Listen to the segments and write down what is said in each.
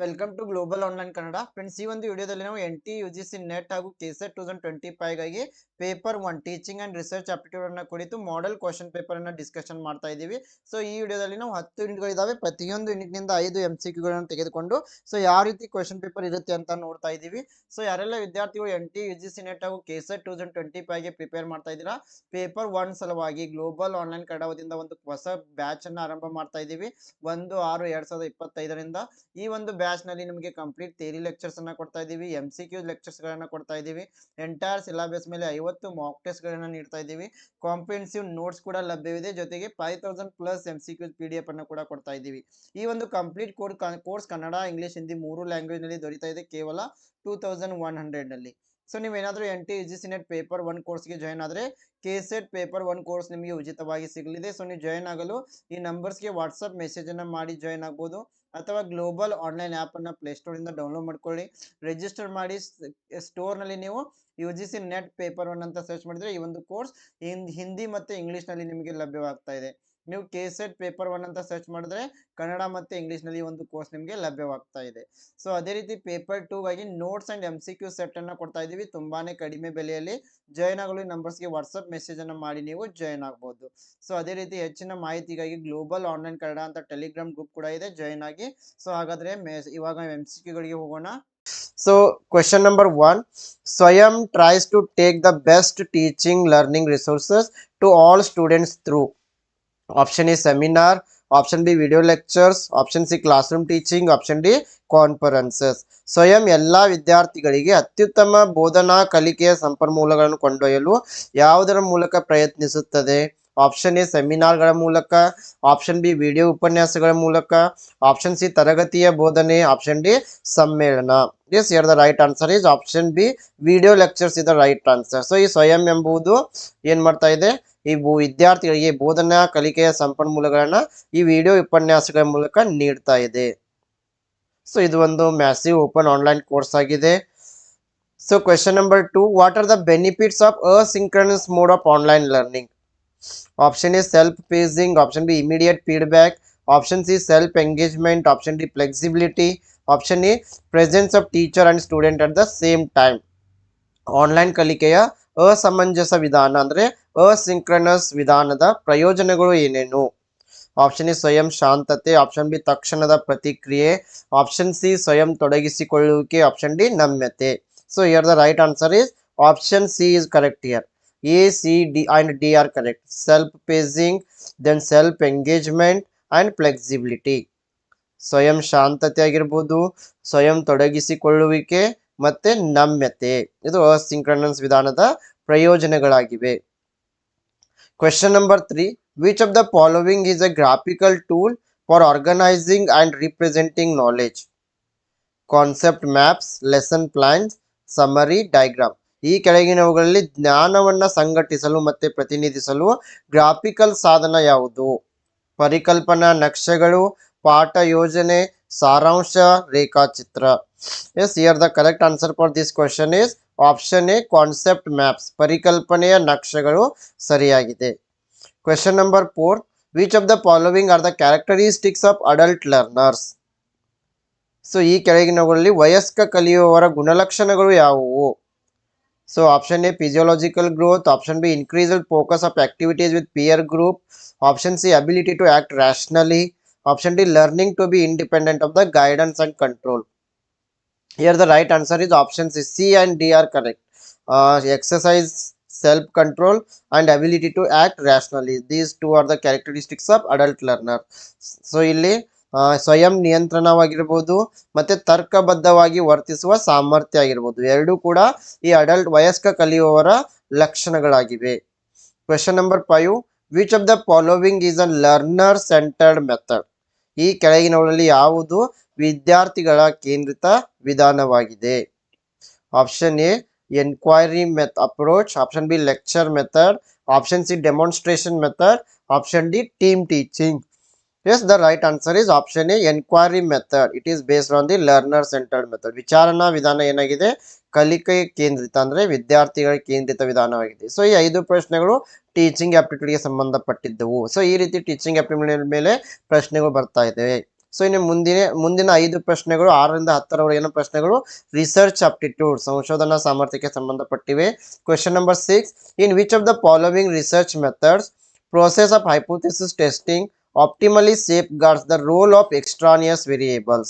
Welcome to global online Kannada friends ಈ ಒಂದು ವಿಡಿಯೋದಲ್ಲಿ ನಾವು N T U G C net ಹಾಗೂ KSET two thousand twenty ಫೈವ್ಗಾಗಿ paper one teaching and research aptitude ಅನ್ನ ಕುರಿತು model question paper ಅನ್ನ discussion ಮಾಡ್ತಾ ಇದ್ದೀವಿ. ಸೊ ಈ ವಿಡಿಯೋದಲ್ಲಿ ನಾವು ಹತ್ತು ಯೂನಿಟ್ಗಳಿದ್ದಾವೆ ಪ್ರತಿಯೊಂದು ಯೂನಿಟ್ನಿಂದ ಐದು ಎಂ ಸಿ ಕ್ಯೂಗಳನ್ನು ತೆಗೆದುಕೊಂಡು ಸೊ ಯಾವ ರೀತಿ ಕ್ವಶನ್ ಪೇಪರ್ ಇರುತ್ತೆ ಅಂತ ನೋಡ್ತಾ ಇದ್ದೀವಿ. ಸೊ ಯಾರೆಲ್ಲ ವಿದ್ಯಾರ್ಥಿಗಳು N T U G C net ಹಾಗೂ ಕೆಸೆಟ್ ಟೂ ತೌಸಂಡ್ ಟ್ವೆಂಟಿ ಫೈವ್ಗೆ ಪ್ರಿಪೇರ್ ಮಾಡ್ತಾ ಇದ್ದೀರಾ ಪೇಪರ್ ಒನ್ ಸಲುವಾಗಿ ಗ್ಲೋಬಲ್ ಆನ್ಲೈನ್ ಕನ್ನಡ ವತಿಯಿಂದ ಒಂದು ಹೊಸ ಬ್ಯಾಚ್ ಅನ್ನ ಆರಂಭ ಮಾಡ್ತಾ ಇದ್ದೀವಿ. ಒಂದು, ಆರು, ಎರಡ್ ಸಾವಿರದ ಇಪ್ಪತ್ತೈದರಿಂದ ಈ ಒಂದು ಬ್ಯಾಚ್ ನಲ್ಲಿ ನಿಮಗೆ ಕಂಪ್ಲೀಟ್ ಥಿಯರಿ ಲೆಕ್ಚರ್ಸ್ ಅನ್ನ ಕೊಡ್ತಾ ಇದೀವಿ ಎಂ ಸಿ ಕ್ಯೂ ಲೆಕ್ಚರ್ಸ್ ಗಳನ್ನ ಕೊಡ್ತಾ ಇದೀವಿ ಎಂಟೈರ್ ಸಿಲಬಸ್ ಮೇಲೆ ಐವತ್ತು ಮಾಕ್ ಟೆಸ್ಟ್ ಗಳನ್ನ ನೀಡ್ತಾ ಇದೀವಿ ಕಾಂಪ್ರಿಹೆನ್ಸಿವ್ ನೋಟ್ಸ್ ಕೂಡ ಲಭ್ಯವಿದೆ, ಜೊತೆಗೆ five thousand plus M C Q P D F ಅನ್ನ ಕೂಡ ಕೊಡ್ತಾ ಇದೀವಿ ಈ ಒಂದು complete code course Kannada English Hindi ಮೂರು ಲ್ಯಾಂಗ್ವೇಜ್ನಲ್ಲಿ ದೊರೀತಾ ಇದೆ, ಕೇವಲ ಟೂ ತೌಸಂಡ್ ಒನ್ ಹಂಡ್ರೆಡ್ನಲ್ಲಿ. ಸೊ ನೀವೇನಾದರೂ N T G C net paper one ಕೋರ್ಸ್ಗೆ ಜಾಯ್ನ್ ಆದರೆ K set paper one course ನಿಮಗೆ ಉಚಿತವಾಗಿ ಸಿಗಲಿದೆ. ಸೊ ನೀವು ಜಾಯ್ನ್ ಆಗಲು ಈ ನಂಬರ್ಸ್ಗೆ ವಾಟ್ಸಪ್ ಮೆಸೇಜ್ ಅನ್ನ ಮಾಡಿ ಜಾಯ್ನ್ ಆಗ್ಬೋದು. ಅಥವಾ ಗ್ಲೋಬಲ್ ಆನ್ಲೈನ್ ಆ್ಯಪ್ ಪ್ಲೇಸ್ಟೋರಿಂದ ಡೌನ್ಲೋಡ್ ಮಾಡ್ಕೊಳ್ಳಿ. ರಿಜಿಸ್ಟರ್ ಮಾಡಿ ಸ್ಟೋರ್ನಲ್ಲಿ ನೀವು U G C net paper one ಅಂತ ಸರ್ಚ್ ಮಾಡಿದರೆ ಈ ಒಂದು ಕೋರ್ಸ್ ಹಿಂದಿ ಮತ್ತು ಇಂಗ್ಲೀಷ್ನಲ್ಲಿ ನಿಮಗೆ ಲಭ್ಯವಾಗ್ತಾ ಇದೆ. ನೀವು ಕೆ ಸೆಟ್ ಪೇಪರ್ ಒನ್ ಅಂತ ಸರ್ಚ್ ಮಾಡಿದ್ರೆ ಕನ್ನಡ ಮತ್ತು ಇಂಗ್ಲೀಷ್ನಲ್ಲಿ ಒಂದು ಕೋರ್ಸ್ ನಿಮಗೆ ಲಭ್ಯವಾಗ್ತಾ ಇದೆ. ಸೊ ಅದೇ ರೀತಿ paper ಟೂಗಾಗಿ notes and M C Q set ಅನ್ನ ಕೊಡ್ತಾ ಇದ್ದೀವಿ. ತುಂಬಾ ಕಡಿಮೆ ಬೆಲೆಯಲ್ಲಿ ಜಾಯ್ನ್ ಆಗಲು ಈ ನಂಬರ್ಸ್ಗೆ ವಾಟ್ಸಪ್ ಮೆಸೇಜನ್ನು ಮಾಡಿ ನೀವು ಜಾಯ್ನ್ ಆಗ್ಬೋದು. ಸೊ ಅದೇ ರೀತಿ ಹೆಚ್ಚಿನ ಮಾಹಿತಿಗಾಗಿ ಗ್ಲೋಬಲ್ ಆನ್ಲೈನ್ ಕನ್ನಡ ಅಂತ ಟೆಲಿಗ್ರಾಮ್ ಗ್ರೂಪ್ ಕೂಡ ಇದೆ. ಜಾಯ್ನ್ ಆಗಿ. ಸೊ ಹಾಗಾದರೆ ಇವಾಗ ಎಂ ಸಿ ಕ್ಯೂಗಳಿಗೆ ಹೋಗೋಣ. So question number one Swayam tries to take the best teaching learning resources to all students through option A seminar option B video lectures option C classroom teaching option D conferences Swayam ಎಲ್ಲ ವಿದ್ಯಾರ್ಥಿಗಳಿಗೆ ಅತ್ಯುತ್ತಮ ಬೋಧನಾ ಕಲಿಕೆಯ ಸಂಪನ್ಮೂಲಗಳನ್ನು ಕೊಂಡೊಯ್ಯಲು ಯಾವುದರ ಮೂಲಕ ಪ್ರಯತ್ನಿಸುತ್ತದೆ? ಆಪ್ಷನ್ ಎ ಸೆಮಿನಾರ್ಗಳ ಮೂಲಕ. ಆಪ್ಷನ್ ಬಿ ವಿಡಿಯೋ ಉಪನ್ಯಾಸಗಳ ಮೂಲಕ. ಆಪ್ಷನ್ ಸಿ ತರಗತಿಯ ಬೋಧನೆ. ಆಪ್ಷನ್ ಡಿ ಸಮ್ಮೇಳನ. Yes here the right answer is option B video lectures is the right answer so ಈ ಸ್ವಯಂ ಎಂಬುದು ಏನು ಮಾಡ್ತಾ ಇದೆ? ಈ ಬು- ವಿದ್ಯಾರ್ಥಿಗಳಿಗೆ ಬೋಧನಾ ಕಲಿಕೆಯ ಸಂಪನ್ಮೂಲಗಳನ್ನ ಈ ವಿಡಿಯೋ ಉಪನ್ಯಾಸಗಳ ಮೂಲಕ ನೀಡ್ತಾ ಇದೆ ಸೊ ಇದು ಒಂದು ಮ್ಯಾಸಿವ್ ಓಪನ್ ಆನ್ಲೈನ್ ಕೋರ್ಸ್ ಆಗಿದೆ. So question number two what are the benefits of asynchronous mode of online learning option A self pacing option B immediate feedback option C self engagement option D flexibility option A presence of teacher and student at the same time online ಕಲಿಕೆಯ ಅಸಮಂಜಸ ವಿಧಾನ ಅಂದ್ರೆ ಅಸಿಂಕ್ರನಸ್ ವಿಧಾನದ ಪ್ರಯೋಜನಗಳು ಏನೇನು? Option A, ಸ್ವಯಂ ಶಾಂತತೆ. Option B, ತಕ್ಷಣದ ಪ್ರತಿಕ್ರಿಯೆ. ಆಪ್ಷನ್ ಸಿ, ಸ್ವಯಂ ತೊಡಗಿಸಿಕೊಳ್ಳುವಿಕೆ. ಆಪ್ಷನ್ ಡಿ, ನಮ್ಯತೆ. So here the right answer is option C is correct here A C D and D are correct self pacing then self engagement and flexibility ಸ್ವಯಂ ಶಾಂತತೆ ಆಗಿರ್ಬೋದು, ಸ್ವಯಂ ತೊಡಗಿಸಿಕೊಳ್ಳುವಿಕೆ ಮತ್ತು ನಮ್ಯತೆ. ಇದು ಅಸಿಂಕ್ರನಸ್ ವಿಧಾನದ ಪ್ರಯೋಜನಗಳಾಗಿವೆ. Question number three which of the following is a graphical tool for organizing and representing knowledge concept maps lesson plans summary diagram ಈ ಕೆಳಗಿನವುಗಳಲ್ಲಿ ಜ್ಞಾನವನ್ನ ಸಂಘಟಿಸಲು ಮತ್ತು ಪ್ರತಿನಿಧಿಸಲು ಗ್ರಾಫಿಕಲ್ ಸಾಧನ ಯಾವುದು? ಪರಿಕಲ್ಪನಾ ನಕ್ಷೆಗಳು, ಪಾಠ ಯೋಜನೆ, ಸಾರಾಂಶ, ರೇಖಾಚಿತ್ರ. Yes here the correct answer for this question is option A concept maps ಪರಿಕಲ್ಪನೆಯ ನಕ್ಷೆಗಳು ಸರಿಯಾಗಿದೆ. Question number four which of the following are the characteristics of adult learners so ಈ ಕೆಳಗಿನವುಗಳಲ್ಲಿ ವಯಸ್ಕ ಕಲಿಯುವವರ ಗುಣಲಕ್ಷಣಗಳು ಯಾವುವು? So option A physiological growth option B increased focus of activities with peer group option C ability to act rationally option D learning to be independent of the guidance and control here the right answer is options C C D are correct uh, self control control ability to to rationally these these are the characteristics of adult learner so ಇಲ್ಲಿ illi ಸ್ವಯಂ ನಿಯಂತ್ರಣವಾಗಿರ್ಬೋದು ಮತ್ತು ತರ್ಕಬದ್ಧವಾಗಿ ವರ್ತಿಸುವ ಸಾಮರ್ಥ್ಯ ಆಗಿರ್ಬೋದು. ಎರಡೂ ಕೂಡ ಈ ಅಡಲ್ಟ್ ವಯಸ್ಕ ಕಲಿಯುವವರ ಲಕ್ಷಣಗಳಾಗಿವೆ. Question number five which of the following is a learner centred method ಈ ಕೆಳಗಿನವರಲ್ಲಿ ಯಾವುದು ವಿದ್ಯಾರ್ಥಿಗಳ ಕೇಂದ್ರಿತ ವಿಧಾನವಾಗಿದೆ. Option A inquiry method approach option B lecture method option C demonstration method option D team teaching yes the right answer is option A inquiry method it is based on the learner centred method ವಿಚಾರಣಾ ವಿಧಾನ ಏನಾಗಿದೆ? ಕಲಿಕೆ ಕೇಂದ್ರಿತ ಅಂದ್ರೆ ವಿದ್ಯಾರ್ಥಿಗಳ ಕೇಂದ್ರಿತ ವಿಧಾನವಾಗಿದೆ. So ಈ ಐದು ಪ್ರಶ್ನೆಗಳು ಟೀಚಿಂಗ್ ಆಪ್ಟಿಟ್ಯೂಡ್ಗೆ ಸಂಬಂಧಪಟ್ಟಿದ್ದವು. ಸೊ ಈ ರೀತಿ ಟೀಚಿಂಗ್ ಆಪ್ಟಿಟ್ಯೂಡ್ ಮೇಲೆ ಪ್ರಶ್ನೆಗಳು ಬರ್ತಾ ಇದ್ದಾವೆ. ಸೊ ಇನ್ನು ಮುಂದಿನ ಮುಂದಿನ ಐದು ಪ್ರಶ್ನೆಗಳು ಆರರಿಂದ ಹತ್ತರವರೆಗಿನ ಪ್ರಶ್ನೆಗಳು ರಿಸರ್ಚ್ ಅಪ್ಟಿಟ್ಯೂಡ್ ಸಂಶೋಧನಾ ಸಾಮರ್ಥ್ಯಕ್ಕೆ ಸಂಬಂಧಪಟ್ಟಿವೆ question number six in which of the following research methods process of hypothesis testing optimally safeguards the role of extraneous variables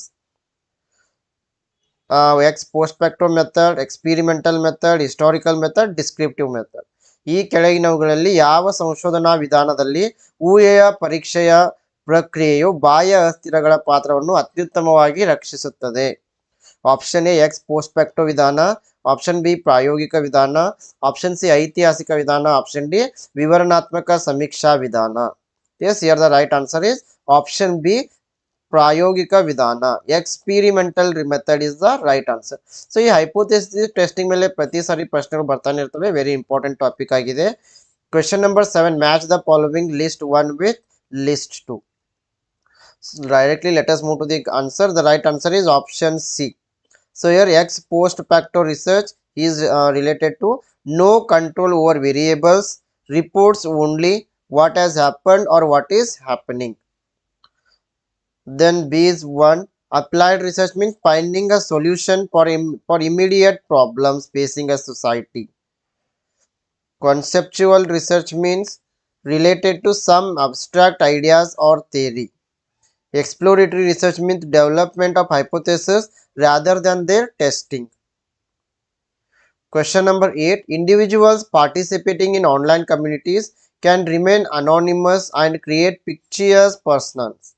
uh, ex post facto method experimental method historical method descriptive method ಈ ಕೆಳಗಿನವುಗಳಲ್ಲಿ ಯಾವ ಸಂಶೋಧನಾ ವಿಧಾನದಲ್ಲಿ ಊಹೆಯ ಪರೀಕ್ಷೆಯ ಪ್ರಕ್ರಿಯೆಯು ಬಾಹ್ಯ ಅಸ್ಥಿರಗಳ ಪಾತ್ರವನ್ನು ಅತ್ಯುತ್ತಮವಾಗಿ ರಕ್ಷಿಸುತ್ತದೆ. ಆಪ್ಷನ್ ಎ ಎಕ್ಸ್ ಪೋಸ್ಪೆಕ್ಟೋ ವಿಧಾನ. ಆಪ್ಷನ್ ಬಿ, ಪ್ರಾಯೋಗಿಕ ವಿಧಾನ. ಆಪ್ಷನ್ ಸಿ, ಐತಿಹಾಸಿಕ ವಿಧಾನ. ಆಪ್ಷನ್ ಡಿ, ವಿವರಣಾತ್ಮಕ ಸಮೀಕ್ಷಾ ವಿಧಾನ. Yes here the right answer is option B ಪ್ರಾಯೋಗಿಕ ವಿಧಾನ. Experimental method is the right answer so ಈ ಹೈಪೋಥೆಸಿಸ್ ಟೆಸ್ಟಿಂಗ್ ಮೇಲೆ ಪ್ರತಿ ಸಾರಿ ಪ್ರಶ್ನೆಗಳು ಬರ್ತಾನೆ ಇರ್ತವೆ. ವೆರಿ ಇಂಪಾರ್ಟೆಂಟ್ ಟಾಪಿಕ್ ಆಗಿದೆ. Question number seven match the following list one with list two directly let us move to the answer. The right answer is option c. So here ex post facto research is uh, related to no control over variables reports only what has happened or what is happening. Then b is one. Applied research means finding a solution for Im- for immediate problems facing a society. Conceptual research means related to some abstract ideas or theory Exploratory research means development of hypotheses rather than their testing. Question number 8 Individuals participating in online communities can remain anonymous and create fictitious personas.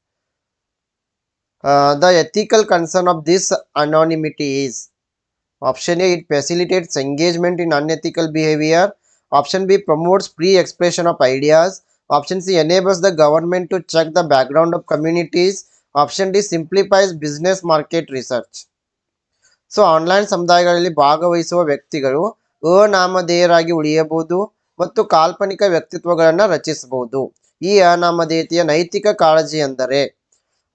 Uh, the ethical concern of this anonymity is option A it facilitates engagement in unethical behavior, option B promotes free expression of ideas, option C enables the government to check the background of communities, option D simplifies business market research. So online ಸಮುದಾಯಗಳಲ್ಲಿ ಭಾಗವಹಿಸುವ ವ್ಯಕ್ತಿಗಳು ಅನಾಮಧೇಯರಾಗಿ ಉಳಿಯಬಹುದು ಮತ್ತು ಕಾಲ್ಪನಿಕ ವ್ಯಕ್ತಿತ್ವಗಳನ್ನು ರಚಿಸಬಹುದು ಈ ಅನಾಮಧೇಯತೆಯ ನೈತಿಕ ಕಾಳಜಿ ಎಂದರೆ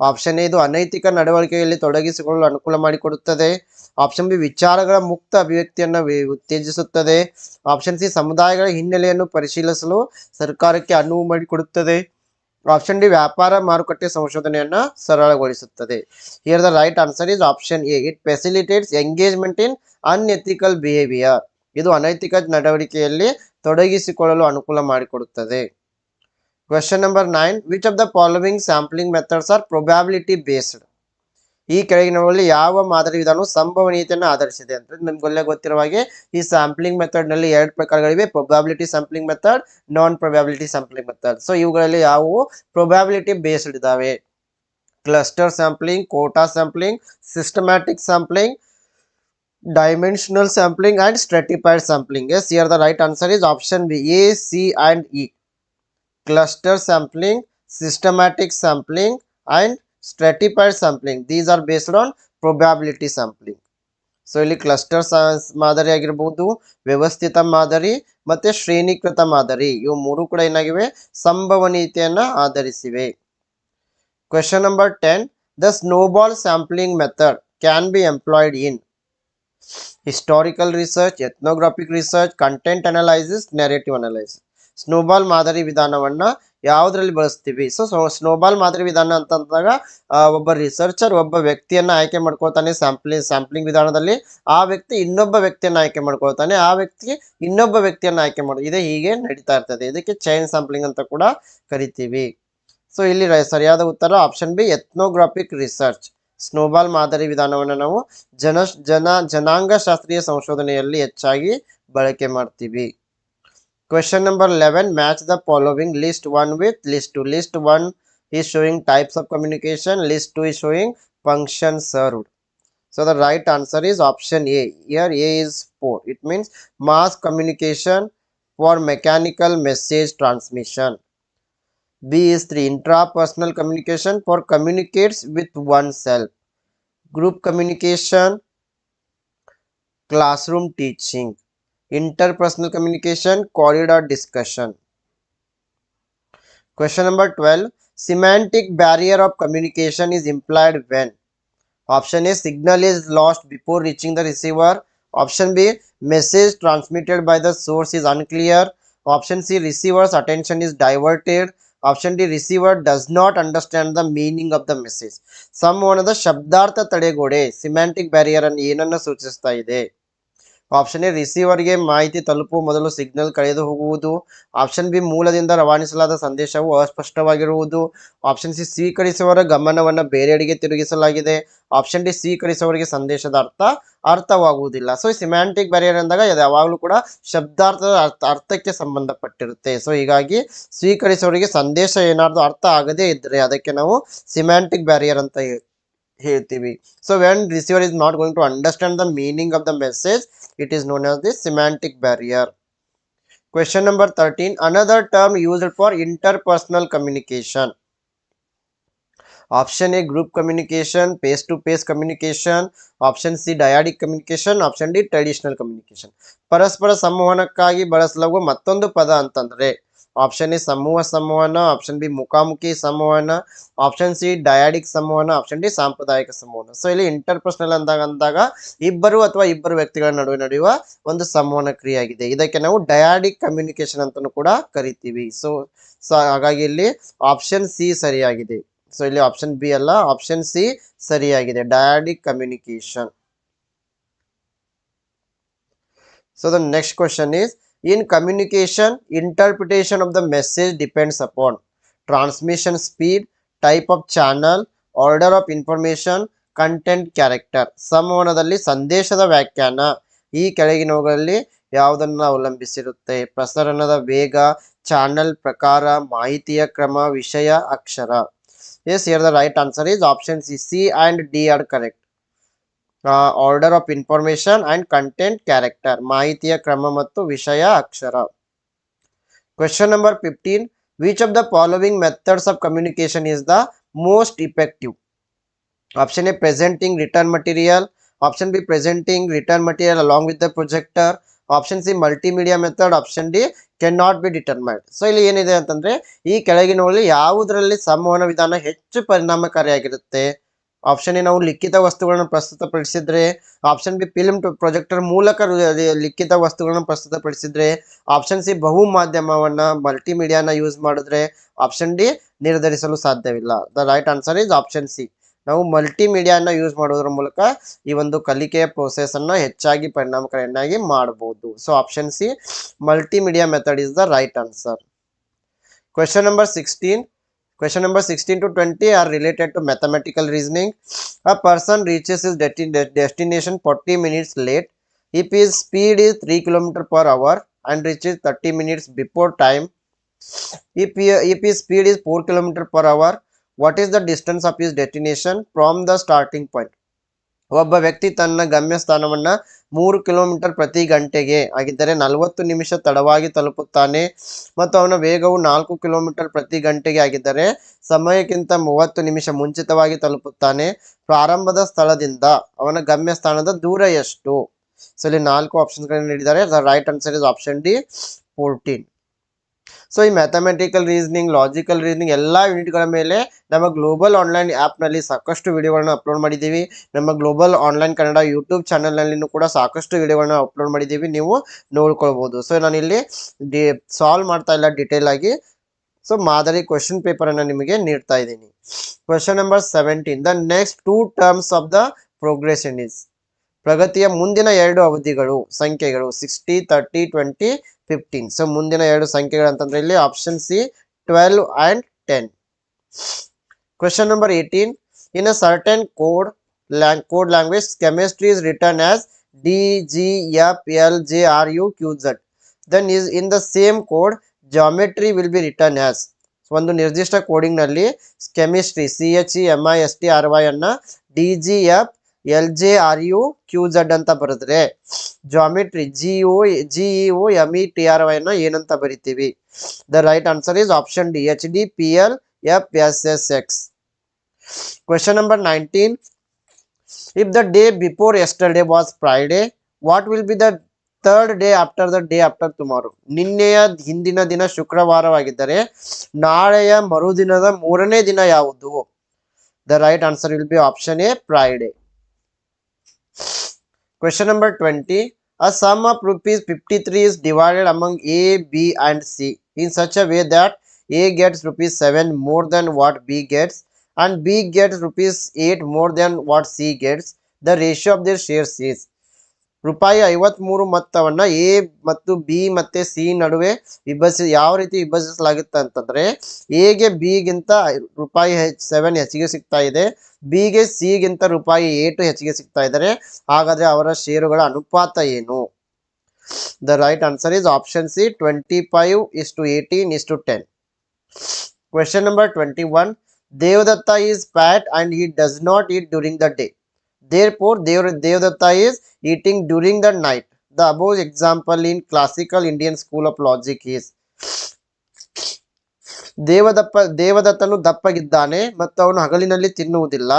ಆಪ್ಷನ್ ಎ ಇದು ಅನೈತಿಕ ನಡವಳಿಕೆಯಲ್ಲಿ ತೊಡಗಿಸಿಕೊಳ್ಳಲು ಅನುಕೂಲ ಮಾಡಿಕೊಡುತ್ತದೆ. ಆಪ್ಷನ್ ಬಿ ವಿಚಾರಗಳ ಮುಕ್ತ ಅಭಿವ್ಯಕ್ತಿಯನ್ನು ಉತ್ತೇಜಿಸುತ್ತದೆ. ಆಪ್ಷನ್ ಸಿ ಸಮುದಾಯಗಳ ಹಿನ್ನೆಲೆಯನ್ನು ಪರಿಶೀಲಿಸಲು ಸರ್ಕಾರಕ್ಕೆ ಅನುವು ಮಾಡಿಕೊಡುತ್ತದೆ. ಆಪ್ಷನ್ ಡಿ ವ್ಯಾಪಾರ ಮಾರುಕಟ್ಟೆ ಸಂಶೋಧನೆಯನ್ನು ಸರಳಗೊಳಿಸುತ್ತದೆ. Here the right answer is option A it facilitates engagement in unethical behaviour ಇದು ಅನೈತಿಕ ನಡವಳಿಕೆಯಲ್ಲಿ ತೊಡಗಿಸಿಕೊಳ್ಳಲು ಅನುಕೂಲ ಮಾಡಿಕೊಡುತ್ತದೆ. Question number nine which of the following sampling methods are probability based ಈ ಕೆಳಗಿನವುಗಳಲ್ಲಿ ಯಾವ ಮಾದರಿ ವಿಧಾನವು ಸಂಭವನೀಯತೆಯನ್ನು ಆಧರಿಸಿದೆ ಅಂತ ನಿಮ್ಗೆಲ್ಲ ಗೊತ್ತಿರುವ ಹಾಗೆ ಈ ಸ್ಯಾಂಪ್ಲಿಂಗ್ ಮೆಥಡ್ನಲ್ಲಿ ಎರಡು ಪ್ರಕಾರಗಳಿವೆ. Probability sampling method non probability sampling method so ಇವುಗಳಲ್ಲಿ ಯಾವುವು? ಪ್ರೊಬ್ಯಾಬಿಲಿಟಿ ಬೇಸ್ಡ್ ಇದಾವೆ. Cluster sampling quota sampling systematic sampling dimensional sampling, and stratified sampling. Yes, here the right answer is option b, a, c, and e. cluster sampling, systematic sampling, and stratified sampling. These are based on probability sampling. So ಇಲ್ಲಿ cluster ಮಾದರಿ ಆಗಿರ್ಬೋದು, ವ್ಯವಸ್ಥಿತ ಮಾದರಿ ಮತ್ತೆ ಶ್ರೇಣೀಕೃತ ಮಾದರಿ. ಇವು ಮೂರು ಕೂಡ ಏನಾಗಿವೆ? ಸಂಭವನೀಯತೆಯನ್ನ ಆಧರಿಸಿವೆ. Question number ten the snowball sampling method can be employed in historical research ethnographic research content analysis narrative analysis snowball ಮಾದರಿ ವಿಧಾನವನ್ನ ಯಾವುದರಲ್ಲಿ ಬಳಸ್ತೀವಿ? ಸೊ ಸ್ನೋಬಾಲ್ ಮಾದರಿ ವಿಧಾನ ಅಂತಂದಾಗ ಒಬ್ಬ ರಿಸರ್ಚರ್ ಒಬ್ಬ ವ್ಯಕ್ತಿಯನ್ನ ಆಯ್ಕೆ ಮಾಡ್ಕೊಳ್ತಾನೆ ಸ್ಯಾಂಪ್ಲಿಂಗ್ ಸ್ಯಾಂಪ್ಲಿಂಗ್ ವಿಧಾನದಲ್ಲಿ. ಆ ವ್ಯಕ್ತಿ ಇನ್ನೊಬ್ಬ ವ್ಯಕ್ತಿಯನ್ನ ಆಯ್ಕೆ ಮಾಡ್ಕೊಳ್ತಾನೆ. ಆ ವ್ಯಕ್ತಿ ಇನ್ನೊಬ್ಬ ವ್ಯಕ್ತಿಯನ್ನ ಆಯ್ಕೆ ಮಾಡ, ಇದೆ ಹೀಗೆ ನಡೀತಾ ಇರ್ತದೆ. ಇದಕ್ಕೆ ಚೈನ್ ಸ್ಯಾಂಪ್ಲಿಂಗ್ ಅಂತ ಕೂಡ ಕರಿತೀವಿ. ಸೊ ಇಲ್ಲಿ ಸರಿಯಾದ ಉತ್ತರ option B ethnographic research snowball ಮಾದರಿ ವಿಧಾನವನ್ನು ನಾವು ಜನ ಜನ ಜನಾಂಗ ಶಾಸ್ತ್ರೀಯ ಸಂಶೋಧನೆಯಲ್ಲಿ ಹೆಚ್ಚಾಗಿ ಬಳಕೆ ಮಾಡ್ತೀವಿ. Question number 11. Match the following list 1 with list 2. List 1 is showing types of communication. List 2 is showing function served. So the right answer is option A. Here A is 4. It means mass communication for mechanical message transmission. B is 3. Intrapersonal communication for communicates with oneself. Group communication. Classroom teaching. Interpersonal communication corridor discussion question number 12 semantic barrier of communication is implied when option a signal is lost before reaching the receiver option b message transmitted by the source is unclear option c receiver's attention is diverted option D receiver does not understand the meaning of the message ಸಂವಹನದ ಶಬ್ದಾರ್ಥ ತಡೆಗೋಡೆ semantic barrier ಅನ್ನು ಏನನ್ನ ಸೂಚಿಸ್ತಾ ಇದೆ option A ರಿಸೀವರ್ಗೆ ಮಾಹಿತಿ ತಲುಪುವ ಮೊದಲು ಸಿಗ್ನಲ್ ಕಳೆದು ಹೋಗುವುದು. ಆಪ್ಷನ್ ಬಿ ಮೂಲದಿಂದ ರವಾನಿಸಲಾದ ಸಂದೇಶವು ಅಸ್ಪಷ್ಟವಾಗಿರುವುದು. ಆಪ್ಷನ್ ಸಿ ಸ್ವೀಕರಿಸುವವರ ಗಮನವನ್ನು ಬೇರೆಡೆಗೆ ತಿರುಗಿಸಲಾಗಿದೆ. ಆಪ್ಷನ್ ಡಿ ಸ್ವೀಕರಿಸುವವರಿಗೆ ಸಂದೇಶದ ಅರ್ಥ ಅರ್ಥವಾಗುವುದಿಲ್ಲ. ಸೊ ಸಿಮ್ಯಾಂಟಿಕ್ ಬ್ಯಾರಿಯರ್ ಅಂದಾಗ ಅದು ಯಾವಾಗಲೂ ಕೂಡ ಶಬ್ದಾರ್ಥದ ಅರ್ಥ, ಅರ್ಥಕ್ಕೆ ಸಂಬಂಧಪಟ್ಟಿರುತ್ತೆ. ಸೊ ಹೀಗಾಗಿ ಸ್ವೀಕರಿಸುವವರಿಗೆ ಸಂದೇಶ ಏನಾದರೂ ಅರ್ಥ ಆಗದೇ ಇದ್ದರೆ ಅದಕ್ಕೆ ನಾವು ಸಿಮ್ಯಾಂಟಿಕ್ ಬ್ಯಾರಿಯರ್ ಅಂತ ಹೇಳ್- ಹೇಳ್ತೀವಿ so when receiver is not going to understand the meaning of the message it is known as the semantic barrier. Question number 13 Another term used for interpersonal communication. Option A group communication, face to face communication, option C dyadic communication, option D traditional communication. ಪರಸ್ಪರ ಸಂವಹನಕ್ಕಾಗಿ ಬಳಸಲಾಗುವ ಮತ್ತೊಂದು ಪದ ಅಂತಂದ್ರೆ option A ಸಮೂಹ ಸಂವಹನ option B ಮುಖಾಮುಖಿ ಸಂವಹನ ಆಪ್ಷನ್ ಸಿ ಡಯಾಡಿಕ್ ಸಂವಹನ ಆಪ್ಷನ್ ಡಿ ಸಾಂಪ್ರದಾಯಿಕ ಸಂವಹನ ಸೊ ಇಲ್ಲಿ ಇಂಟರ್ಪರ್ಸನಲ್ ಅಂದಾಗ ಅಂದಾಗ ಇಬ್ಬರು ಅಥವಾ ಇಬ್ಬರು ವ್ಯಕ್ತಿಗಳ ನಡುವೆ ನಡೆಯುವ ಒಂದು ಸಂವಹನ ಕ್ರಿಯೆಯಾಗಿದೆ ಇದಕ್ಕೆ ನಾವು ಡಯಾಡಿಕ್ ಕಮ್ಯುನಿಕೇಶನ್ ಅಂತಾನೂ ಕೂಡ ಕರಿತೀವಿ. ಸೊ ಸೊ ಹಾಗಾಗಿ ಇಲ್ಲಿ ಆಪ್ಷನ್ ಸಿ ಸರಿಯಾಗಿದೆ. ಸೊ ಇಲ್ಲಿ ಆಪ್ಷನ್ ಬಿ ಅಲ್ಲ ಆಪ್ಷನ್ ಸಿ ಸರಿಯಾಗಿದೆ. Dyadic communication so the next question is in communication interpretation of the message depends upon transmission speed type of channel order of information content character ಸಂವಹನದಲ್ಲಿ ಸಂದೇಶದ ವ್ಯಾಖ್ಯಾನ ಈ ಕೆಳಗಿನವುಗಳಲ್ಲಿ ಯಾವುದನ್ನು ಅವಲಂಬಿಸಿರುತ್ತೆ ಪ್ರಸರಣದ ವೇಗ ಚಾನಲ್ ಪ್ರಕಾರ ಮಾಹಿತಿಯ ಕ್ರಮ ವಿಷಯ ಅಕ್ಷರ yes here the right answer is option C C and D are correct order of information and content character ಮಾಹಿತಿಯ ಕ್ರಮ ಮತ್ತು ವಿಷಯ ಅಕ್ಷರ question number fifteen which of the following methods of communication is the most effective option A presenting written material option B presenting written material along with the projector option C multimedia method option D can not be determined so ಇಲ್ಲಿ ಏನಿದೆ ಅಂತಂದ್ರೆ, ಈ ಕೆಳಗಿನವುಗಳಲ್ಲಿ ಯಾವುದರಲ್ಲಿ ಸಂವಹನ ವಿಧಾನ ಹೆಚ್ಚು ಪರಿಣಾಮಕಾರಿಯಾಗಿರುತ್ತೆ? Option A ನಾವು ಲಿಖಿತ ವಸ್ತುಗಳನ್ನು ಪ್ರಸ್ತುತಪಡಿಸಿದ್ರೆ ಆಪ್ಷನ್ ಬಿ ಫಿಲ್ಮ್ ಪ್ರೊಜೆಕ್ಟರ್ ಮೂಲಕ ಲಿಖಿತ ವಸ್ತುಗಳನ್ನು ಪ್ರಸ್ತುತಪಡಿಸಿದ್ರೆ ಆಪ್ಷನ್ ಸಿ ಬಹು ಮಾಧ್ಯಮವನ್ನ ಮಲ್ಟಿಮೀಡಿಯಾನ ಯೂಸ್ ಮಾಡಿದ್ರೆ ಆಪ್ಷನ್ ಡಿ ನಿರ್ಧರಿಸಲು ಸಾಧ್ಯವಿಲ್ಲ. The right answer is option C ನಾವು ಮಲ್ಟಿಮೀಡಿಯಾನ ಯೂಸ್ ಮಾಡೋದ್ರ ಮೂಲಕ ಈ ಒಂದು ಕಲಿಕೆಯ ಪ್ರೋಸೆಸನ್ನು ಹೆಚ್ಚಾಗಿ ಪರಿಣಾಮಕಾರಿಯನ್ನಾಗಿ ಮಾಡಬಹುದು so option C multimedia method is the right answer question number sixteen Question number 16 to 20 are related to mathematical reasoning. A person reaches his desti- de- destination 40 minutes late if his speed is 3 km per hour and reaches 30 minutes before time. If, he, if his speed is 4 km per hour, what is the distance of his destination from the starting point? ಒಬ್ಬ ವ್ಯಕ್ತಿ ತನ್ನ ಗಮ್ಯಸ್ಥಾನವನ್ನ ಮೂರು kilometre ಪ್ರತಿ ಗಂಟೆಗೆ ಆಗಿದ್ದರೆ ನಲವತ್ತು ನಿಮಿಷ ತಡವಾಗಿ ತಲುಪುತ್ತಾನೆ ಮತ್ತು ಅವನ ವೇಗವು ನಾಲ್ಕು ಕಿಲೋಮೀಟರ್ ಪ್ರತಿ ಗಂಟೆಗೆ ಆಗಿದ್ದರೆ ಸಮಯಕ್ಕಿಂತ ಮೂವತ್ತು ನಿಮಿಷ ಮುಂಚಿತವಾಗಿ ತಲುಪುತ್ತಾನೆ. ಪ್ರಾರಂಭದ ಸ್ಥಳದಿಂದ ಅವನ ಗಮ್ಯಸ್ಥಾನದ ದೂರ ಎಷ್ಟು? ಸೊ ಇಲ್ಲಿ ನಾಲ್ಕು ಆಪ್ಷನ್ಗಳನ್ನು ನೀಡಿದ್ದಾರೆ. The right answer is option D fourteen so ಈ ಮ್ಯಾಥಮೆಟಿಕಲ್ ರೀಸನಿಂಗ್ ಲಾಜಿಕಲ್ ರೀಸನಿಂಗ್ ಎಲ್ಲ ಯೂನಿಟ್ಗಳ ಮೇಲೆ ನಮ್ಮ ಗ್ಲೋಬಲ್ ಆನ್ಲೈನ್ ಆ್ಯಪ್ನಲ್ಲಿ ಸಾಕಷ್ಟು ವಿಡಿಯೋಗಳನ್ನ ಅಪ್ಲೋಡ್ ಮಾಡಿದ್ದೀವಿ. ನಮ್ಮ ಗ್ಲೋಬಲ್ ಆನ್ಲೈನ್ ಕನ್ನಡ ಯೂಟ್ಯೂಬ್ ಚಾನಲ್ನಲ್ಲಿನೂ ಕೂಡ ಸಾಕಷ್ಟು ವಿಡಿಯೋಗಳನ್ನ ಅಪ್ಲೋಡ್ ಮಾಡಿದ್ದೀವಿ. ನೀವು ನೋಡ್ಕೊಳ್ಬೋದು. ಸೊ ನಾನಿಲ್ಲಿ ಡಿ ಸಾಲ್ವ್ ಮಾಡ್ತಾ ಇಲ್ಲ ಡಿಟೇಲ್ ಆಗಿ. ಸೊ ಮಾದರಿ ಕ್ವಶನ್ ಪೇಪರನ್ನು ನಿಮಗೆ ನೀಡ್ತಾ ಇದ್ದೀನಿ. Question number seventeen the next two terms of the progression is ಪ್ರಗತಿಯ ಮುಂದಿನ ಎರಡು ಅವಧಿಗಳು, ಸಂಖ್ಯೆಗಳು sixty thirty twenty fifteen so ಮುಂದಿನ ಎರಡು ಸಂಖ್ಯೆಗಳು ಅಂತಂದ್ರೆ ಇಲ್ಲಿ option C twelve and ten question number eighteen in a certain code lang code language chemistry is written as D G F L J R U Q Z then is in the same code geometry will be written as ಒಂದು ನಿರ್ದಿಷ್ಟ ಕೋಡಿಂಗ್ನಲ್ಲಿ chemistry C H E M I S T R Y ಅನ್ನ D G F L J, R U, Q Z ಅಂತ ಬರೆದ್ರೆ geometry G O G E M E T R Y ಅನ್ನ ಏನಂತ ಬರಿತೀವಿ? The right answer is option D H D P L F S S X question number nineteen if the day before yesterday was Friday what will be the third day after the day after tomorrow ನಿನ್ನೆಯ ಹಿಂದಿನ ದಿನ ಶುಕ್ರವಾರವಾಗಿದ್ದರೆ ನಾಳೆಯ ಮರುದಿನದ ಮೂರನೇ ದಿನ ಯಾವುದು? The right answer will be option A Friday Question number 20. A sum of rupees 53 is divided among A, B and C in such a way that A gets rupees 7 more than what B gets and B gets rupees 8 more than what C gets, the ratio of their shares is ರೂಪಾಯಿ ಐವತ್ಮೂರು ಮೊತ್ತವನ್ನ A ಮತ್ತು B ಮತ್ತೆ C ನಡುವೆ ವಿಭಜಿಸಿ ಯಾವ ರೀತಿ ವಿಭಜಿಸಲಾಗುತ್ತೆ ಅಂತಂದ್ರೆ ಎಗೆ ಬಿಗಿಂತ ರೂಪಾಯಿ ಸೆವೆನ್ ಹೆಚ್ಚಿಗೆ ಸಿಗ್ತಾ ಇದೆ, ಬಿಗೆ ಸಿಗಿಂತ ರೂಪಾಯಿ ಏಟು ಹೆಚ್ಚಿಗೆ ಸಿಗ್ತಾ ಇದ್ದಾರೆ. ಹಾಗಾದ್ರೆ ಅವರ ಷೇರುಗಳ ಅನುಪಾತ ಏನು? The right answer is option C twenty five is to eighteen is to ten question number twenty one Devadatta is fat and he does not eat during the day therefore Dev Devadatta is eating during the night. The above example in classical indian school of logic is ದೇವದಪ್ಪ ದೇವದತ್ತನು ದಪ್ಪಗಿದ್ದಾನೆ ಮತ್ತು ಅವನು ಹಗಲಿನಲ್ಲಿ ತಿನ್ನುವುದಿಲ್ಲ.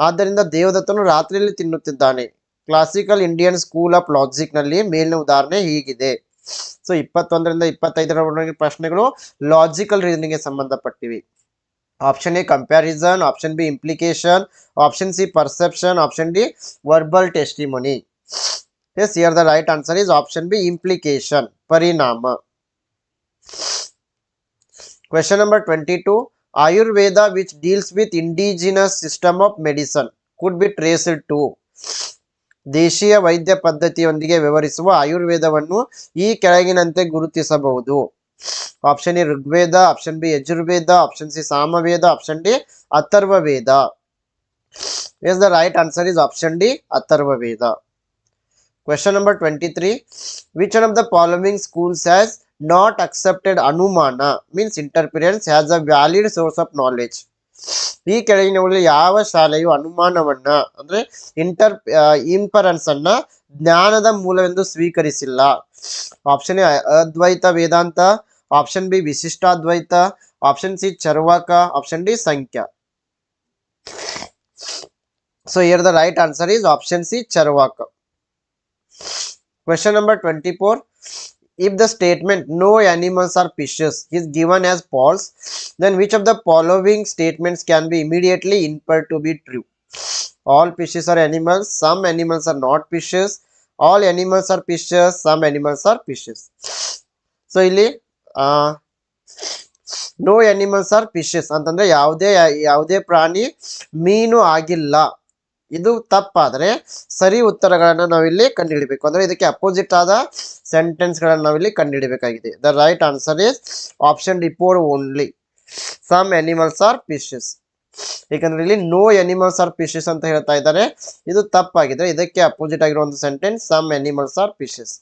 ಆದ್ದರಿಂದ ದೇವದತ್ತನು ರಾತ್ರಿಯಲ್ಲಿ ತಿನ್ನುತ್ತಿದ್ದಾನೆ. ಕ್ಲಾಸಿಕಲ್ ಇಂಡಿಯನ್ ಸ್ಕೂಲ್ ಆಫ್ ಲಾಜಿಕ್ನಲ್ಲಿ ಮೇಲಿನ ಉದಾಹರಣೆ ಹೀಗಿದೆ. ಸೊ ಇಪ್ಪತ್ತೊಂದರಿಂದ ಇಪ್ಪತ್ತೈದರವರೆಗೆ ಪ್ರಶ್ನೆಗಳು logical reasoning ಸಂಬಂಧಪಟ್ಟಿವೆ. Option A comparison option B implication option C perception option D verbal testimony yes here the right answer is option B implication ಪರಿಣಾಮ question number twenty two Ayurveda which deals with indigenous system of medicine could be traced to ದೇಶೀಯ ವೈದ್ಯ ಪದ್ಧತಿಯೊಂದಿಗೆ ವ್ಯವಹರಿಸುವ ಆಯುರ್ವೇದವನ್ನು ಈ ಕೆಳಗಿನಂತೆ ಗುರುತಿಸಬಹುದು option A Rigveda option B Yajurveda option C Samaveda option D Atharva Veda yes the right answer is option D Atharva Veda question number twenty three which one of the following schools has not accepted anumana means interference has a valid source of knowledge ಈ ಕೆಳಗಿನವುಗಳಲ್ಲಿ ಯಾವ ಶಾಲೆಯು ಅನುಮಾನವನ್ನ, ಅಂದ್ರೆ inter inference ಅನ್ನ ಜ್ಞಾನದ ಮೂಲವೆಂದು ಸ್ವೀಕರಿಸಿಲ್ಲ. Option A Advaita Vedanta. option B Vishishtadvaita option C Charvaka option D Samkhya so here the right answer is option C Charvaka question number twenty four if the statement no animals are fishes is given as false then which of the following statements can be immediately inferred to be true all fishes are animals some animals are not fishes all animals are fishes some animals are fishes so ಇಲ್ಲಿ no animals are fishes ಅಂತಂದ್ರೆ ಯಾವುದೇ ಯಾವುದೇ ಪ್ರಾಣಿ ಮೀನು ಆಗಿಲ್ಲ. ಇದು ತಪ್ಪಾದ್ರೆ ಸರಿ ಉತ್ತರಗಳನ್ನು ನಾವಿಲ್ಲಿ ಕಂಡುಹಿಡಬೇಕು. ಅಂದ್ರೆ ಇದಕ್ಕೆ ಅಪೋಸಿಟ್ ಆದ ಸೆಂಟೆನ್ಸ್ ಗಳನ್ನ ನಾವಿಲ್ಲಿ ಕಂಡುಹಿಡಬೇಕಾಗಿದೆ. The right answer is option report only some animals are fishes ಏಕೆಂದ್ರೆ ಇಲ್ಲಿ ನೋ ಎನಿಮಲ್ಸ್ ಆರ್ ಫಿಶಸ್ ಅಂತ ಹೇಳ್ತಾ ಇದ್ದಾರೆ. ಇದು ತಪ್ಪಾಗಿದೆ ಇದಕ್ಕೆ ಅಪೋಸಿಟ್ ಒಂದು sentence some animals are fishes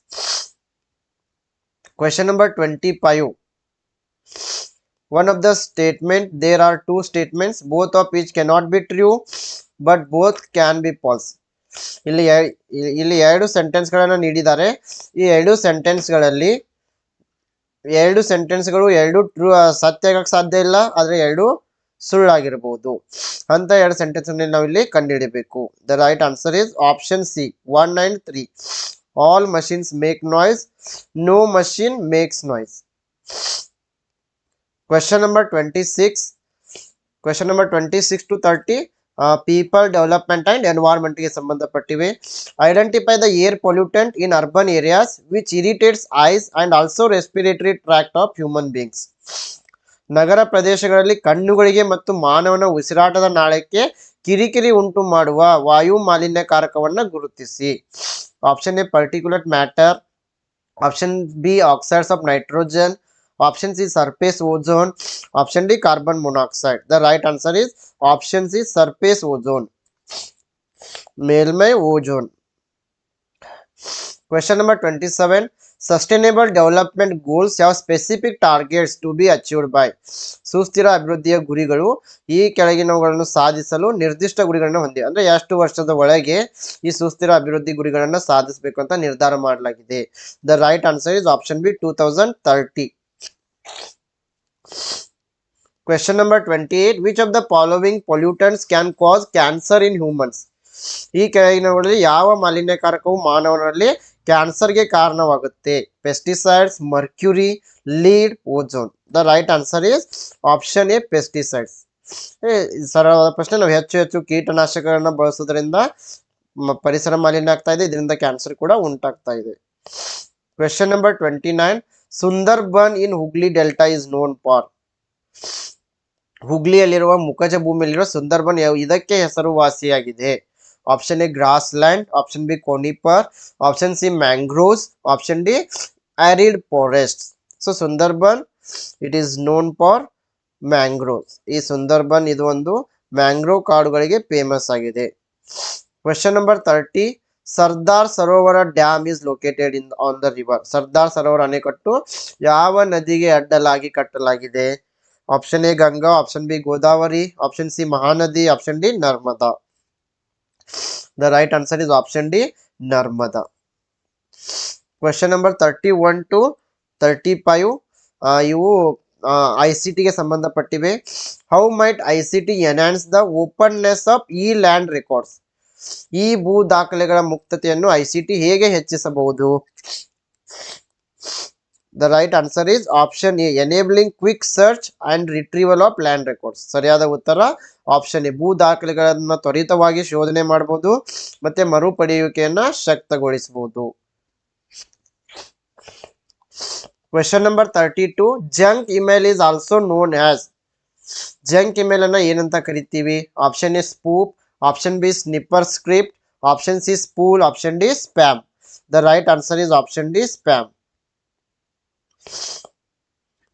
number twenty five one of the statement, there are two statements, both of which cannot be true, but both can be false. ಇಲ್ಲಿ ಇಲ್ಲಿ ಎರಡು ಸೆಂಟೆನ್ಸ್ಗಳನ್ನು ನೀಡಿದ್ದಾರೆ. ಈ ಎರಡು ಸೆಂಟೆನ್ಸ್ಗಳಲ್ಲಿ ಎರಡು ಸೆಂಟೆನ್ಸ್ಗಳು ಎರಡು ಟ್ರೂ ಸತ್ಯ ಆಗಕ್ಕೆ ಸಾಧ್ಯ ಇಲ್ಲ, ಆದರೆ ಎರಡು ಸುಳ್ಳಾಗಿರಬಹುದು ಅಂತ ಎರಡು ಸೆಂಟೆನ್ಸ್ ನಾವು ಇಲ್ಲಿ ಕಂಡುಹಿಡಬೇಕು. The right answer is option C one nine three all machines make noise no machine makes noise question number 26 question number 26 to 30 uh, people development and environment ಗೆ ಸಂಬಂಧಪಟ್ಟಿವೆ identify the air pollutant in urban areas which irritates eyes and also respiratory tract of human beings ನಗರ ಪ್ರದೇಶಗಳಲ್ಲಿ ಕಣ್ಣುಗಳಿಗೆ ಮತ್ತು ಮಾನವನ ಉಸಿರಾಟದ ನಾಳಕ್ಕೆ ಕಿರಿಕಿರಿ ಉಂಟು ಮಾಡುವ ವಾಯು ಮಾಲಿನ್ಯಕಾರಕವನ್ನ ಗುರುತಿಸಿ. Option A particular matter option B oxides of nitrogen option C, surface ozone. Option D, carbon monoxide. The right answer is option C, surface ozone. ಮೇಲ್ಮೈ ozone question number twenty seven sustainable development goals ಯಾವ specific targets to be achieved by ಸುಸ್ಥಿರ ಅಭಿವೃದ್ಧಿಯ ಗುರಿಗಳು ಈ ಕೆಳಗಿನವುಗಳನ್ನು ಸಾಧಿಸಲು ನಿರ್ದಿಷ್ಟ ಗುರಿಗಳನ್ನು ಹೊಂದಿವೆ ಅಂದರೆ ಎಷ್ಟು ವರ್ಷದ ಒಳಗೆ ಈ ಸುಸ್ಥಿರ ಅಭಿವೃದ್ಧಿ ಗುರಿಗಳನ್ನು ಸಾಧಿಸಬೇಕು ಅಂತ ನಿರ್ಧಾರ ಮಾಡಲಾಗಿದೆ. The right answer is option B two thousand thirty question number twenty 28. Which of the following pollutants can cause cancer in humans ಈ ಕೆಳಗಿನವುಗಳಲ್ಲಿ ಯಾವ ಮಾಲಿನ್ಯಕಾರಕವು ಮಾನವರಲ್ಲಿ ಕ್ಯಾನ್ಸರ್ಗೆ ಕಾರಣವಾಗುತ್ತೆ. Pesticides mercury lead ozone the right answer is option A pesticides ಸರಳವಾದ ಪ್ರಶ್ನೆ, ನಾವು ಹೆಚ್ಚು ಹೆಚ್ಚು ಕೀಟನಾಶಕಗಳನ್ನ ಬಳಸೋದ್ರಿಂದ ಪರಿಸರ ಮಾಲಿನ್ಯ ಆಗ್ತಾ ಇದೆ, ಇದರಿಂದ ಕ್ಯಾನ್ಸರ್ ಕೂಡ ಉಂಟಾಗ್ತಾ ಇದೆ. Question number twenty nine Sundarban in Hooghly delta is known for. ಹುಗ್ಲಿಯಲ್ಲಿರುವ ಮುಖಜ ಭೂಮಿಯಲ್ಲಿರುವ ಸುಂದರ್ಬನ್, ಇದಕ್ಕೆ ಹೆಸರುವಾಸಿಯಾಗಿದೆ. A grassland option B conifer option C mangroves option D arid forest so Sundarban it is known for mangroves ಈ ಸುಂದರ್ಬನ್ ಇದು ಒಂದು ಮ್ಯಾಂಗ್ರೋವ್ ಕಾಡುಗಳಿಗೆ famous ಆಗಿದೆ. Question number thirty Sardar Sarovar dam is located in on the river Sardar Sarovar ಅಣೆಕಟ್ಟು ಯಾವ ನದಿಗೆ ಅಡ್ಡಲಾಗಿ ಕಟ್ಟಲಾಗಿದೆ? Option A Ganga option B Godavari option C Mahanadi option D Narmada the right answer is option D Narmada question number thirty one to thirty five ಇವು I C ಟಿಗೆ ಸಂಬಂಧಪಟ್ಟಿವೆ. How might I C T enhance the openness of E land records ಈ ಭೂ ದಾಖಲೆಗಳ ಮುಕ್ತತೆಯನ್ನು I C T ಹೇಗೆ ಹೆಚ್ಚಿಸಬಹುದು? The right answer is option A enabling quick search and retrieval of land records ಸರಿಯಾದ ಉತ್ತರ option A ಭೂ ದಾಖಲೆಗಳನ್ನು ತ್ವರಿತವಾಗಿ ಶೋಧನೆ ಮಾಡಬಹುದು ಮತ್ತೆ ಮರುಪಡೆಯುವಿಕೆಯನ್ನು ಶಕ್ತಗೊಳಿಸಬಹುದು. Question number thirty two junk email is also known as junk email ಅನ್ನ ಏನಂತ ಕರಿತೀವಿ? Option A spoof option B sniffer script option C spool option D spam the right answer is option D spam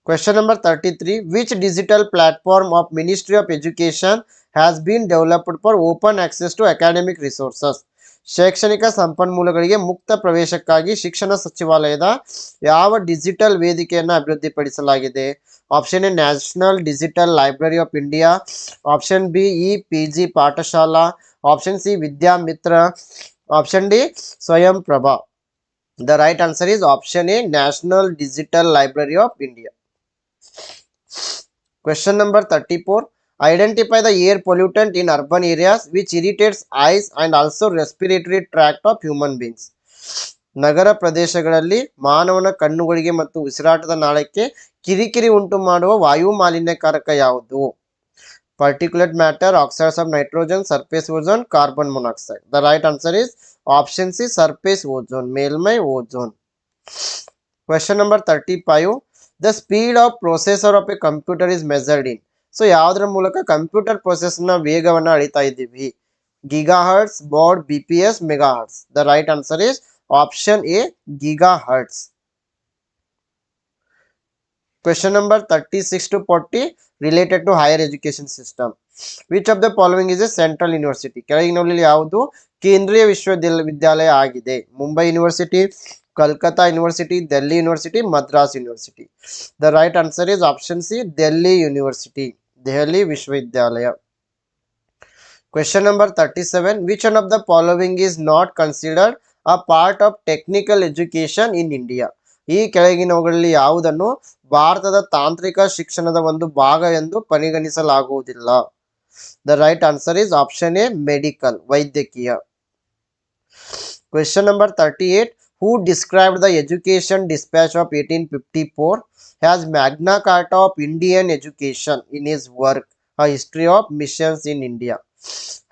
Question number 33 Which digital platform of Ministry of Education has been developed for open access to academic resources? ಶೈಕ್ಷಣಿಕ ಸಂಪನ್ಮೂಲಗಳಿಗೆ ಮುಕ್ತ ಪ್ರವೇಶಕ್ಕಾಗಿ ಶಿಕ್ಷಣ ಸಚಿವಾಲಯದ ಯಾವ digital ವೇದಿಕೆಯನ್ನು ಅಭಿವೃದ್ಧಿಪಡಿಸಲಾಗಿದೆ? Option A national digital library of India option B E P G Pathshala. Option C, Vidyamitra. Option D, Swayam Prabha. The right answer is option A National Digital Library of India. Question number 34. Identify the air pollutant in urban areas which irritates eyes and also respiratory tract of human beings. ನಗರ ಪ್ರದೇಶಗಳಲ್ಲಿ ಮಾನವನ ಕಣ್ಣುಗಳಿಗೆ ಮತ್ತು ಉಸಿರಾಟದ ನಾಳಕ್ಕೆ ಕಿರಿಕಿರಿ ಉಂಟು ಮಾಡುವ ವಾಯು ಮಾಲಿನ್ಯಕಾರಕ ಯಾವುದು particulate matter oxides of nitrogen surface ozone carbon monoxide the right answer is option C surface ozone ಮೇಲ್ಮೈ ozone question number thirty five the speed of processor of a computer is measured in so ಯಾವುದರ ಮೂಲಕ computer ಪ್ರೊಸೆಸ್ನ ವೇಗವನ್ನು ಅಳಿತಾ ಇದ್ದೀವಿ? Gigahertz baud B P S megahertz the right answer is option A gigahertz question number thirty six to forty related to higher education system which of the following is a central university ಕೆಳಗಿನಲ್ಲಿ ಯಾವುದು? ಕೇಂದ್ರೀಯ ವಿಶ್ವವಿದ್ಯಾಲಯ ವಿದ್ಯಾಲಯ ಆಗಿದೆ. Mumbai university Calcutta university Delhi university Madras university the right answer is option C Delhi university Delhi ವಿಶ್ವವಿದ್ಯಾಲಯ. Question number thirty seven which one of the following is not considered a part of technical education in India ಈ ಕೆಳಗಿನವುಗಳಲ್ಲಿ ಯಾವುದನ್ನು? ಭಾರತದ ತಾಂತ್ರಿಕ ಶಿಕ್ಷಣದ ಒಂದು ಭಾಗ ಎಂದು ಪರಿಗಣಿಸಲಾಗುವುದಿಲ್ಲ. The right answer is option A medical Vaidyakiya. Question number 38 Who described the education dispatch of 1854 as Magna Carta of Indian education in his work A History of Missions in India?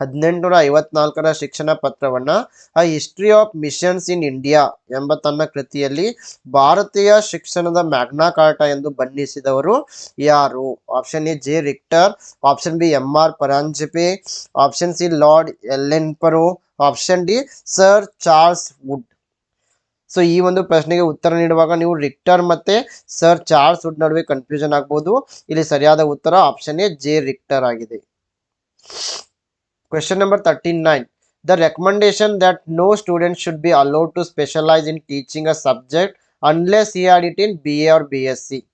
ಹದಿನೆಂಟುನೂರ ಐವತ್ನಾಲ್ಕರ ಶಿಕ್ಷಣ ಪತ್ರವನ್ನ a history of missions in India ಎಂಬ ತನ್ನ ಕೃತಿಯಲ್ಲಿ ಭಾರತೀಯ ಶಿಕ್ಷಣದ Magna Carta ಎಂದು ಬಣ್ಣಿಸಿದವರು ಯಾರು? Option A J Richter option B M R Paranjpe option C Lord Ellenborough option D Sir Charles Wood. So ಈ ಒಂದು ಪ್ರಶ್ನೆಗೆ ಉತ್ತರ ನೀಡುವಾಗ ನೀವು ರಿಕ್ಟರ್ ಮತ್ತೆ ಸರ್ ಚಾರ್ಲ್ಸ್ ವುಡ್ ನಡುವೆ ಕನ್ಫ್ಯೂಷನ್ ಆಗ್ಬೋದು. ಇಲ್ಲಿ ಸರಿಯಾದ ಉತ್ತರ ಆಪ್ಷನ್ ಎ ಜೆ ರಿಕ್ಟರ್ ಆಗಿದೆ. Question number 39. The recommendation that no student should be allowed to specialize in teaching a subject unless he had it in BA or BSc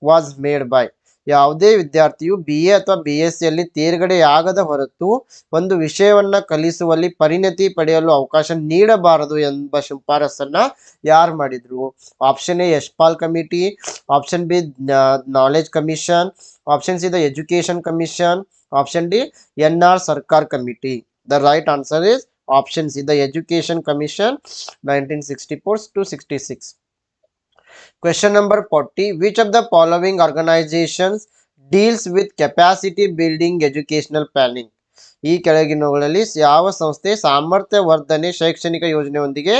was made by ಯಾವುದೇ ವಿದ್ಯಾರ್ಥಿಯು B A ಅಥವಾ B S ಸಿಯಲ್ಲಿ ತೇರ್ಗಡೆಯಾಗದ ಹೊರತು ಒಂದು ವಿಷಯವನ್ನ ಕಲಿಸುವಲ್ಲಿ ಪರಿಣತಿ ಪಡೆಯಲು ಅವಕಾಶ ನೀಡಬಾರದು ಎಂಬ ಶಿಫಾರಸನ್ನ ಯಾರು ಮಾಡಿದ್ರು? Option A Yashpal committee option B knowledge commission option C the education commission option D N R Sarkar committee the right answer is option C the education commission nineteen sixty four to sixty six Question number 40. Which of the following organizations deals with capacity building educational planning? ಈ ಕೆಳಗಿನವುಗಳಲ್ಲಿ ಯಾವ ಸಂಸ್ಥೆ ಸಾಮರ್ಥ್ಯ ವರ್ಧನೆ ಶೈಕ್ಷಣಿಕ ಯೋಜನೆಯೊಂದಿಗೆ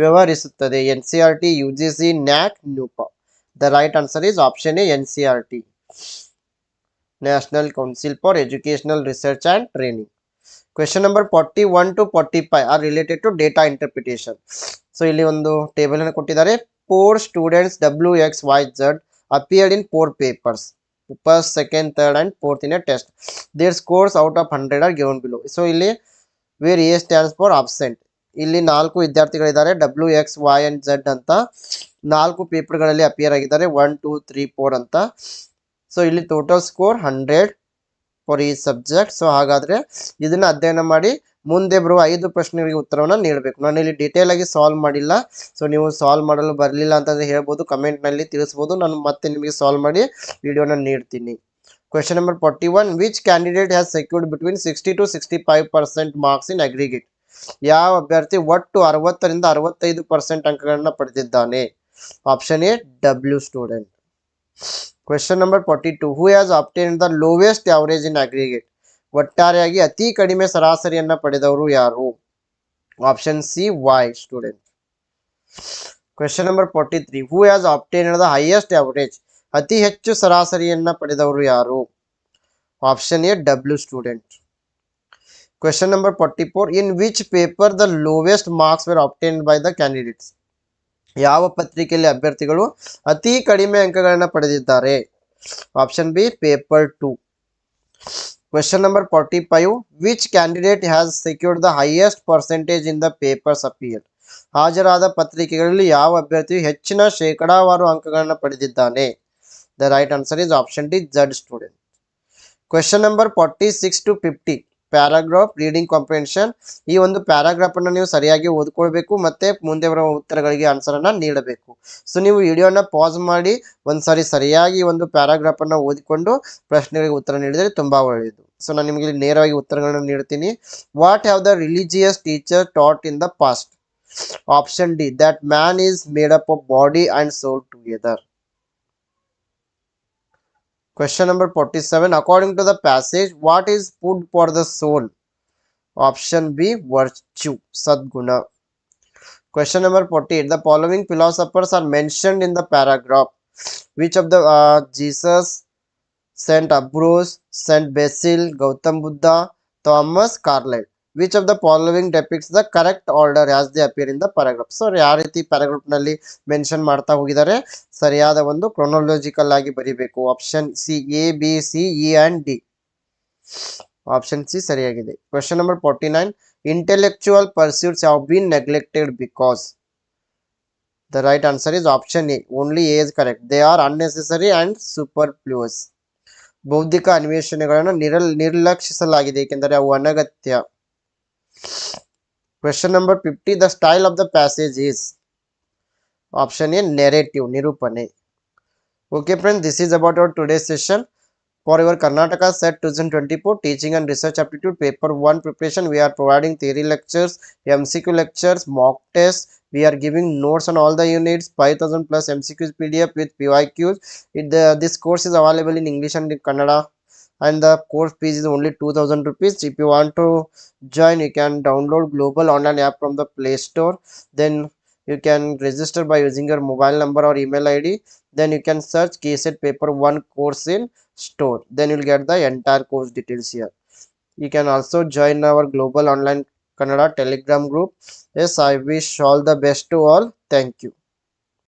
ವ್ಯವಹರಿಸುತ್ತದೆ N C R T U G C NAAC NUEPA the right answer is option A N C R T National Council for Educational Research and Training. Question number 41 to 45 are related to data interpretation. So ಇಲ್ಲಿ ಒಂದು table ಅನ್ನು ಕೊಟ್ಟಿದ್ದಾರೆ. Four students W X Y Z appeared in four papers first second third and fourth in a test their scores out of hundred are given below so ಇಲ್ಲಿ where A stands for absent ಇಲ್ಲಿ ನಾಲ್ಕು ವಿದ್ಯಾರ್ಥಿಗಳಿದ್ದಾರೆ W X Y and Z ಅಂತ. ನಾಲ್ಕು ಪೇಪರ್ಗಳಲ್ಲಿ appear ಆಗಿದ್ದಾರೆ one two three four ಅಂತ. So ಇಲ್ಲಿ total score hundred for ಈ ಸಬ್ಜೆಕ್ಟ್ ಸೊ ಹಾಗಾದ್ರೆ ಇದನ್ನ ಅಧ್ಯಯನ ಮಾಡಿ ಮುಂದೆ ಬರುವ ಐದು ಪ್ರಶ್ನೆಗಳಿಗೆ ಉತ್ತರವನ್ನು ನೀಡಬೇಕು. ನಾನು ಇಲ್ಲಿ ಡೀಟೇಲ್ ಆಗಿ ಸಾಲ್ವ್ ಮಾಡಿಲ್ಲ. ಸೊ ನೀವು ಸಾಲ್ವ್ ಮಾಡಲು ಬರಲಿಲ್ಲ ಅಂತಂದ್ರೆ ಹೇಳ್ಬೋದು ಕಮೆಂಟ್ನಲ್ಲಿ ತಿಳಿಸ್ಬೋದು. ನಾನು ಮತ್ತೆ ನಿಮಗೆ ಸಾಲ್ವ್ ಮಾಡಿ ವಿಡಿಯೋನ ನೀಡ್ತೀನಿ. Question number forty one which candidate has secured between sixty to sixty five percent marks in aggregate ಯಾವ ಅಭ್ಯರ್ಥಿ ಒಟ್ಟು ಅರವತ್ತರಿಂದ ಅರವತ್ತೈದು ಪರ್ಸೆಂಟ್ ಅಂಕಗಳನ್ನು ಪಡೆದಿದ್ದಾನೆ? Option A W student question number forty two who has obtained the lowest average in aggregate ಒಟ್ಟಾರೆಯಾಗಿ ಅತಿ ಕಡಿಮೆ ಸರಾಸರಿಯನ್ನ ಪಡೆದವರು ಯಾರು option C Y student question number forty three who has obtained the highest average ಅತಿ ಹೆಚ್ಚು ಸರಾಸರಿಯನ್ನ ಪಡೆದವರು ಯಾರು option A W student question number forty four in which paper the lowest marks were obtained by the candidates ಯಾವ ಪತ್ರಿಕೆಯಲ್ಲಿ ಅಭ್ಯರ್ಥಿಗಳು ಅತಿ ಕಡಿಮೆ ಅಂಕಗಳನ್ನು ಪಡೆದಿದ್ದಾರೆ? Option B paper two question number forty five which candidate has secured the highest percentage in the papers appear ಹಾಜರಾದ ಪತ್ರಿಕೆಗಳಲ್ಲಿ ಯಾವ ಅಭ್ಯರ್ಥಿಯು ಹೆಚ್ಚಿನ ಶೇಕಡಾವಾರು ಅಂಕಗಳನ್ನು ಪಡೆದಿದ್ದಾನೆ? The right answer is option D Z student question number forty six to fifty paragraph reading comprehension ಈ ಒಂದು paragraph ಅನ್ನು ನೀವು ಸರಿಯಾಗಿ ಓದ್ಕೊಳ್ಬೇಕು ಮತ್ತೆ ಮುಂದೆ ಬರುವ ಉತ್ತರಗಳಿಗೆ ಆನ್ಸರ್ ಅನ್ನ ನೀಡಬೇಕು. ಸೊ ನೀವು ವಿಡಿಯೋನ ಪಾಸ್ ಮಾಡಿ ಒಂದ್ಸಾರಿ ಸರಿಯಾಗಿ ಒಂದು ಪ್ಯಾರಾಗ್ರಾಫ್ ಅನ್ನ ಓದಿಕೊಂಡು ಪ್ರಶ್ನೆಗಳಿಗೆ ಉತ್ತರ ನೀಡಿದರೆ ತುಂಬಾ ಒಳ್ಳೆಯದು. ಸೊ ನಾನು ನಿಮಗೆ ನೇರವಾಗಿ ಉತ್ತರಗಳನ್ನು ನೀಡ್ತೀನಿ. What have the religious teacher taught in the past option D that man is made up of body and soul together Question number 47. According to the passage, what is food for the soul? Option B, virtue, Sadguna. Question number 48. The following philosophers are mentioned in the paragraph. Which of the uh, Jesus, Saint Ambrose, Saint Basil, Gautam Buddha, Thomas Carlyle. Which of the following depicts the correct order as they appear in the paragraph? So ಯಾವ ರೀತಿ paragraph ನಲ್ಲಿ mention ಮಾಡ್ತಾ ಹೋಗಿದ್ದಾರೆ? ಸರಿಯಾದ ಒಂದು chronological ಆಗಿ ಬರೀಬೇಕು. Option C A B C E and D option C ಸರಿಯಾಗಿದೆ. Question number forty nine intellectual pursuits have been neglected because the right answer is option A only is correct they are unnecessary and superfluous ಬೌದ್ಧಿಕ ಅನ್ವೇಷಣೆಗಳನ್ನು ನಿರಲ್, ನಿರ್ಲಕ್ಷಿಸಲಾಗಿದೆ, ಏಕೆಂದರೆ ಅವು ಅನಗತ್ಯ. Question number 50. The style of the passage is option A narrative nirupane. Okay friend. this is about our today's session. For your Karnataka SET 2024 Teaching and Research Aptitude Paper 1 preparation, we are providing theory lectures, MCQ lectures, mock tests. We are giving notes on all the units, 5000 plus MCQs PDF with PYQs. It, the, this course is available in English and in Kannada and the course fees is only 2000 rupees. If you want to join you can download global online app from the play store. Then you can register by using your mobile number or email id then you can search kset paper 1 course in store. Then you'll get the entire course details here. You can also join our global online kannada telegram group. Yes i wish all the best to all. Thank you